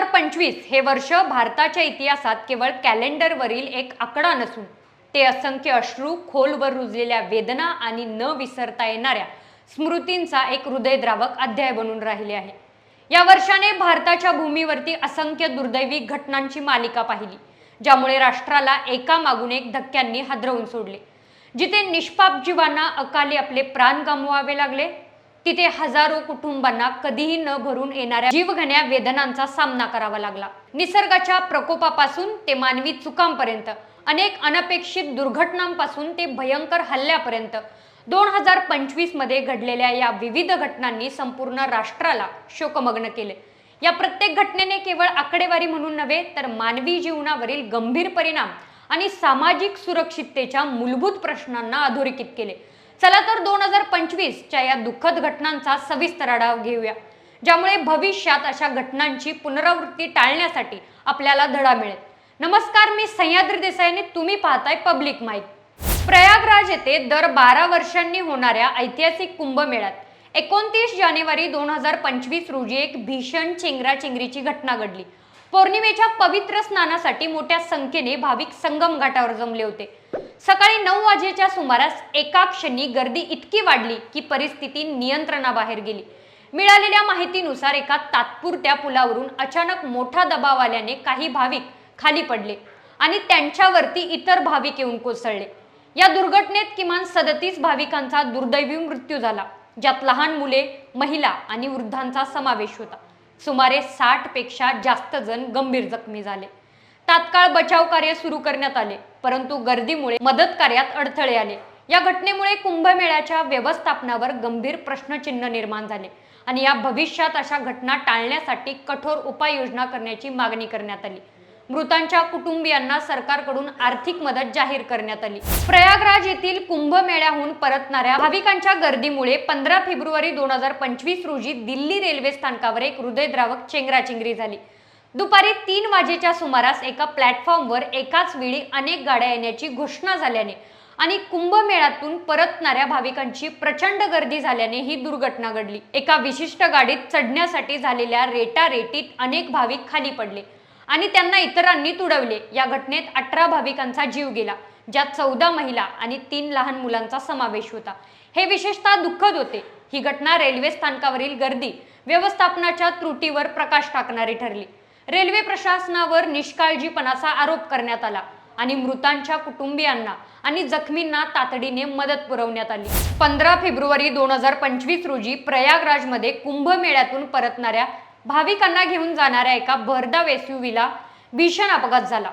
हजार पंचवीस हे वर्ष भारताच्या इतिहासात केवळ कॅलेंडरवरील एक आकडा नसून ते असंख्य अश्रू खोलवर रुजलेल्या वेदना आणि न विसरता येणाऱ्या स्मृतींचा एक हृदयद्रावक अध्याय बनून राहिले आहे. या वर्षाने भारताच्या भूमीवरती असंख्य दुर्दैवी घटनांची मालिका पाहिली ज्यामुळे राष्ट्राला एकामागून एक धक्क्यांनी हादरवून सोडले. जिथे निष्पाप जीवांना अकाली आपले प्राण गमवावे लागले तिथे हजारो कुटुंबांना कधीही न भरून येणाऱ्या जीवघण्या वेदनांचा सामना करावा लागला. निसर्गाच्या प्रकोपापासून ते मानवी चुकांपर्यंत अनेक अनपेक्षित दुर्घटनांपासून ते भयंकर हल्ल्यापर्यंत दोन हजार पंचवीसमध्ये घडलेल्या या विविध घटनांनी संपूर्ण राष्ट्राला शोकमग्न केले. या प्रत्येक घटनेने केवळ आकडेवारी म्हणून नव्हे तर मानवी जीवनावरील गंभीर परिणाम आणि सामाजिक सुरक्षिततेच्या मूलभूत प्रश्नांना अधोरेखित केले. चला तर दोन हजार पंचवीसच्या या दुःखद घटनांचा सविस्तर आढावा घेऊया ज्यामुळे भविष्यात अशा घटनांची पुनरावृत्ती टाळण्यासाठी आपल्याला धडा मिळेल. नमस्कार मी सह्याद्री देसाई आणि तुम्ही पाहताय पब्लिक माईक. प्रयागराज येथे दर बारा वर्षांनी होणाऱ्या ऐतिहासिक कुंभमेळ्यात एकोणतीस जानेवारी दोन हजार पंचवीस रोजी एक भीषण चेंगराचेंगरीची घटना घडली. पौर्णिमेच्या पवित्र स्नानासाठी मोठ्या संख्येने भाविक संगम घाटावर जमले होते. सकाळी नऊ वाजेच्या सुमारास एका क्षणी गर्दी इतकी वाढली की परिस्थिती नियंत्रणाबाहेर गेली. मिळालेल्या माहितीनुसार एका तात्पुरत्या पुलावरून अचानक मोठा दबाव आल्याने काही भाविक खाली पडले आणि त्यांच्यावरती इतर भाविक येऊन कोसळले. या दुर्घटनेत किमान सदतीस भाविकांचा दुर्दैवी मृत्यू झाला ज्यात लहान मुले महिला आणि वृद्धांचा समावेश होता. सुमारे साठपेक्षा जास्त जण गंभीर जखमी झाले. तात्काळ बचाव कार्य सुरू करण्यात आले परंतु गर्दीमुळे मदत कार्यात अडथळे आले. या घटनेमुळे कुंभमेळ्याच्या व्यवस्थापनावर गंभीर प्रश्नचिन्ह निर्माण झाले आणि या भविष्यात अशा घटना टाळण्यासाठी कठोर उपाययोजना करण्याची मागणी करण्यात आली. मृतांच्या कुटुंबियांना सरकारकडून आर्थिक मदत जाहीर करण्यात आली. प्रयागराज येथील कुंभमेळ्याहून परतणाऱ्या भाविकांच्या गर्दीमुळे पंधरा फेब्रुवारी दोन हजार पंचवीस रोजी दिल्ली रेल्वे स्थानकावर एक हृदयद्रावक चेंगराचेंगरी झाली. दुपारी तीन वाजेच्या सुमारास एका प्लॅटफॉर्मवर एकाच वेळी अनेक गाड्या येण्याची घोषणा झाल्याने आणि कुंभमेळ्यातून परतणाऱ्या भाविकांची प्रचंड गर्दी झाल्याने ही दुर्घटना घडली. एका विशिष्ट गाडीत चढण्यासाठी झालेल्या रेटारेटीत अनेक भाविक खाली पडले आणि त्यांना इतरांनी तुडवले. या घटनेत अठरा भाविकांचा जीव गेला ज्यात चौदा महिला आणि तीन लहान मुलांचा समावेश होता. हे विशेषतः दुःखद होते. ही घटना रेल्वे स्थानकावरील गर्दी व्यवस्थापनाच्या त्रुटीवर प्रकाश टाकणारी ठरली. रेल्वे प्रशासनावर निष्काळजीपणाचा आरोप करण्यात आला आणि मृतांच्या कुटुंबियांना आणि जखमींना तातडीने मदत पुरवण्यात आली. पंधरा फेब्रुवारी दोन हजार पंचवीस रोजी प्रयागराजमध्ये कुंभमेळ्यातून परतणाऱ्या भाविकांना घेऊन जाणाऱ्या एका भरधाव एसयूव्हीला भीषण अपघात झाला.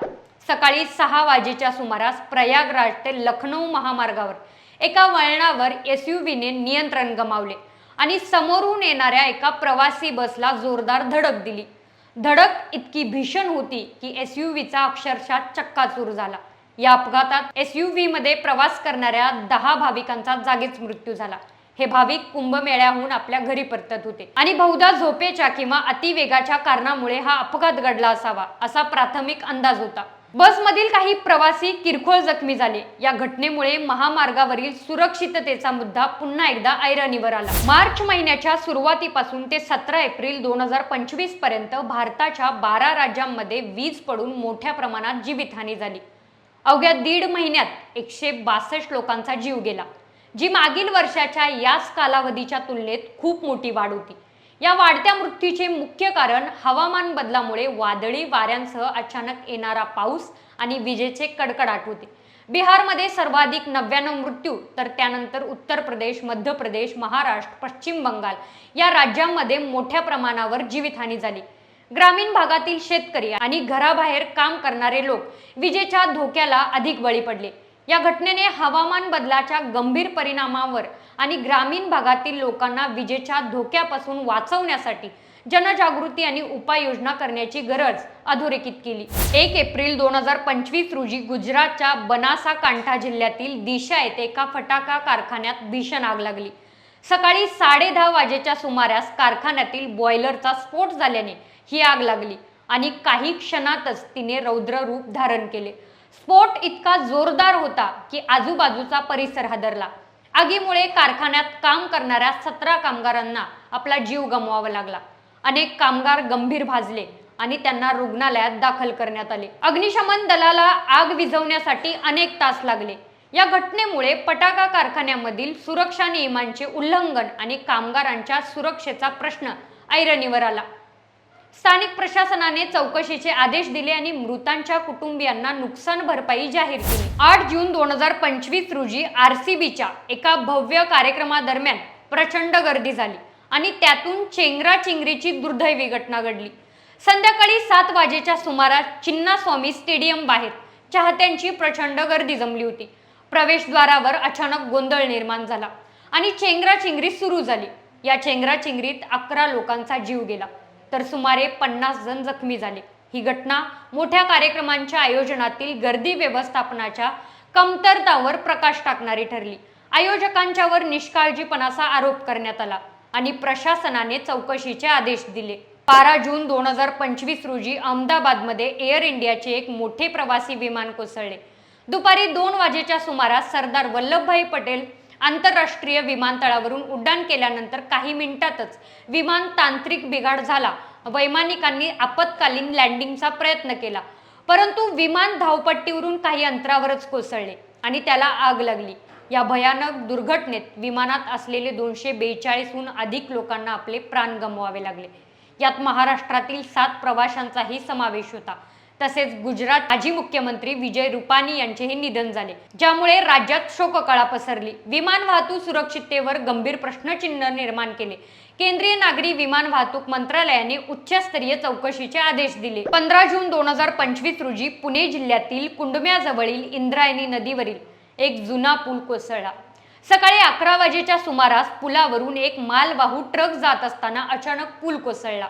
सकाळी सहा वाजेच्या सुमारास प्रयागराज ते लखनौ महामार्गावर एका वळणावर एसयूव्हीने नियंत्रण गमावले आणि समोरून येणाऱ्या एका प्रवासी बसला जोरदार धडक दिली. धडक इतकी भीषण होती की एस यू व्हीचा अक्षरशः चक्काचूर झाला. या अपघातात एस यू व्हीमध्ये प्रवास करणाऱ्या दहा भाविकांचा जागीच मृत्यू झाला. हे भाविक कुंभमेळ्याहून आपल्या घरी परतत होते. आणि बहुधा झोपेच्या किंवा अतिवेगाच्या कारणामुळे हा अपघात घडला असावा असा प्राथमिक अंदाज होता. बसमधील काही प्रवासी किरकोळ जखमी झाले. या घटनेमुळे महामार्गावरील सुरक्षिततेचा मुद्दा पुन्हा एकदा ऐरणीवर आला. मार्च महिन्याच्या सुरुवातीपासून ते सतरा एप्रिल दोन हजार पंचवीसपर्यंत भारताच्या बारा राज्यांमध्ये वीज पडून मोठ्या प्रमाणात जीवितहानी झाली. अवघ्या दीड महिन्यात एकशे बासष्ट लोकांचा जीव गेला जी मागील वर्षाच्या याच कालावधीच्या तुलनेत खूप मोठी वाढ होती. या वाढत्या मृत्यूचे मुख्य कारण हवामान बदलामुळे वादळी वाऱ्यांसह अचानक येणारा पाऊस आणि विजेचे कडकडाट होते. बिहारमध्ये सर्वाधिक नव्याण्णव मृत्यू तर त्यानंतर उत्तर प्रदेश मध्य प्रदेश महाराष्ट्र पश्चिम बंगाल या राज्यांमध्ये मोठ्या प्रमाणावर जीवितहानी झाली. ग्रामीण भागातील शेतकरी आणि घराबाहेर काम करणारे लोक विजेच्या धोक्याला अधिक बळी पडले. या घटनेने हवामान बदलाच्या गंभीर परिणामावर आणि ग्रामीण भागातील लोकांना विजेच्या धोक्यापासून वाचवण्यासाठी जनजागृती आणि उपाययोजना करण्याची गरज अधोरेखित केली. एक एप्रिल दोन हजार पंचवीस रोजी गुजरातच्या बनासा कांठा जिल्ह्यातील दिशा येथे एका फटाका कारखान्यात भीषण आग लागली. सकाळी साडे दहा वाजेच्या सुमारास कारखान्यातील बॉयलरचा स्फोट झाल्याने ही आग लागली आणि काही क्षणातच तिने रौद्र रूप धारण केले. स्फोट इतका जोरदार होता की आजूबाजूचा परिसर हादरला. आगीमुळे कारखान्यात काम करणाऱ्या सतरा कामगारांना आपला जीव गमवावा लागला. अनेक कामगार गंभीर भाजले आणि त्यांना रुग्णालयात दाखल करण्यात आले. अग्निशमन दलाला आग विझवण्यासाठी अनेक तास लागले. या घटनेमुळे पटाका कारखान्यामधील सुरक्षा नियमांचे उल्लंघन आणि कामगारांच्या सुरक्षेचा प्रश्न ऐरणीवर आला. स्थानिक प्रशासनाने चौकशीचे आदेश दिले आणि मृतांच्या कुटुंबियांना नुकसान भरपाई जाहीर केली. आठ जून दोन हजार पंचवीस रोजी आर सी बीच्या एका भव्य कार्यक्रमादरम्यान प्रचंड गर्दी झाली आणि त्यातून चेंगराचेंगरीची दुर्दैवी घटना घडली. संध्याकाळी सात वाजेच्या सुमारास चिन्नास्वामी स्टेडियम बाहेर चाहत्यांची प्रचंड गर्दी जमली होती. प्रवेशद्वारावर अचानक गोंधळ निर्माण झाला आणि चेंगराचेंगरी सुरू झाली. या चेंगराचेंगरीत अकरा लोकांचा जीव गेला. तर सुमारे पन्नास जण जखमी झाले. ही घटना मोठ्या कार्यक्रमांच्या आयोजनातील गर्दी व्यवस्थापनाच्या कमतरतावर प्रकाश टाकणारी ठरली. आयोजकांच्यावर निष्काळजीपणाचा आरोप करण्यात आला आणि प्रशासनाने चौकशीचे आदेश दिले. बारा जून दोन हजार पंचवीस रोजी अहमदाबादमध्ये एअर इंडियाचे एक मोठे प्रवासी विमान कोसळले. दुपारी दोन वाजेच्या सुमारास सरदार वल्लभभाई पटेल आंतरराष्ट्रीय विमानतळावरून उड्डाण केल्यानंतर काही मिनिटातच विमान तांत्रिक बिघाड झाला. वैमानिकांनी आपत्कालीन लँडिंगचा प्रयत्न केला. परंतु विमान धावपट्टीवरून काही अंतरावरच कोसळले आणि त्याला आग लागली. या भयानक दुर्घटनेत विमानात असलेले दोनशे बेचाळीसहून अधिक लोकांना आपले प्राण गमवावे लागले. यात महाराष्ट्रातील सात प्रवाशांचाही समावेश होता. तसेच गुजरात माजी मुख्यमंत्री विजय रुपानी यांचेही निधन झाले ज्यामुळे राज्यात शोककळा पसरली. विमान वाहतूक सुरक्षिततेवर गंभीर प्रश्नचिन्ह निर्माण केले. केंद्रीय नागरी विमान वाहतूक मंत्रालयाने उच्चस्तरीय चौकशीचे आदेश दिले. पंधरा जून दोन हजार पंचवीस रोजी पुणे जिल्ह्यातील कुंडम्याजवळील इंद्रायणी नदीवरील एक जुना पूल कोसळला. सकाळी अकरा वाजेच्या सुमारास पुलावरून एक मालवाहू ट्रक जात असताना अचानक पूल कोसळला.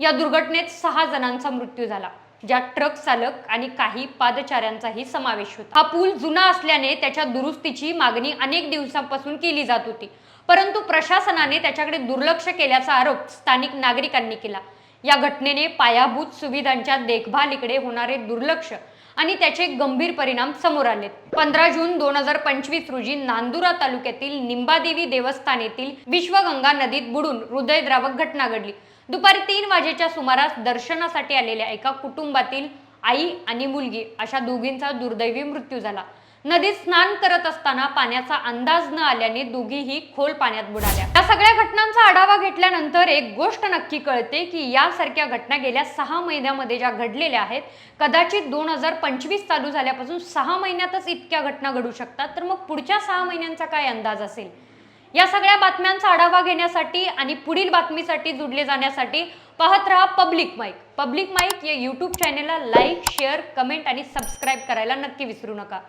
या दुर्घटनेत सहा जणांचा मृत्यू झाला. ज्यात ट्रक चालक आणि काही पादचाऱ्यांचाही समावेश होता. हा पूल जुना असल्याने त्याच्या दुरुस्तीची मागणी अनेक दिवसांपासून केली जात होती. परंतु प्रशासनाने त्याच्याकडे दुर्लक्ष केल्याचा आरोप स्थानिक नागरिकांनी केला. या घटनेने पायाभूत सुविधांच्या देखभालीकडे होणारे दुर्लक्ष आणि त्याचे गंभीर परिणाम समोर आले. पंधरा जून दोन हजार पंचवीस रोजी नांदुरा तालुक्यातील निंबादेवी देवस्थान येथील विश्वगंगा नदीत बुडून हृदयद्रावक घटना घडली. दुपारी तीन वाजेच्या सुमारास दर्शनासाठी आलेल्या एका कुटुंबातील आई आणि मुलगी अशा दोघींचा दुर्दैवी मृत्यू झाला. नदीत स्नान करत असताना पाण्याचा अंदाज न आल्याने दोघीही खोल पाण्यात बुडाल्या. या सगळ्या घटनांचा आढावा घेतल्यानंतर एक गोष्ट नक्की कळते की यासारख्या घटना गेल्या सहा महिन्यामध्ये ज्या घडलेल्या आहेत कदाचित दोन हजार पंचवीस चालू झाल्यापासून सहा महिन्यातच इतक्या घटना घडू शकतात. तर मग पुढच्या सहा महिन्यांचा काय अंदाज असेल? या सगळ्या बातम्यांचा आढावा घेण्यासाठी आणि पुढील बातमीसाठी जुडले जाण्यासाठी पाहत रहा पब्लिक माईक. पब्लिक माईक या यूट्यूब चॅनेलला लाईक शेअर कमेंट आणि सबस्क्राईब करायला नक्की विसरू नका.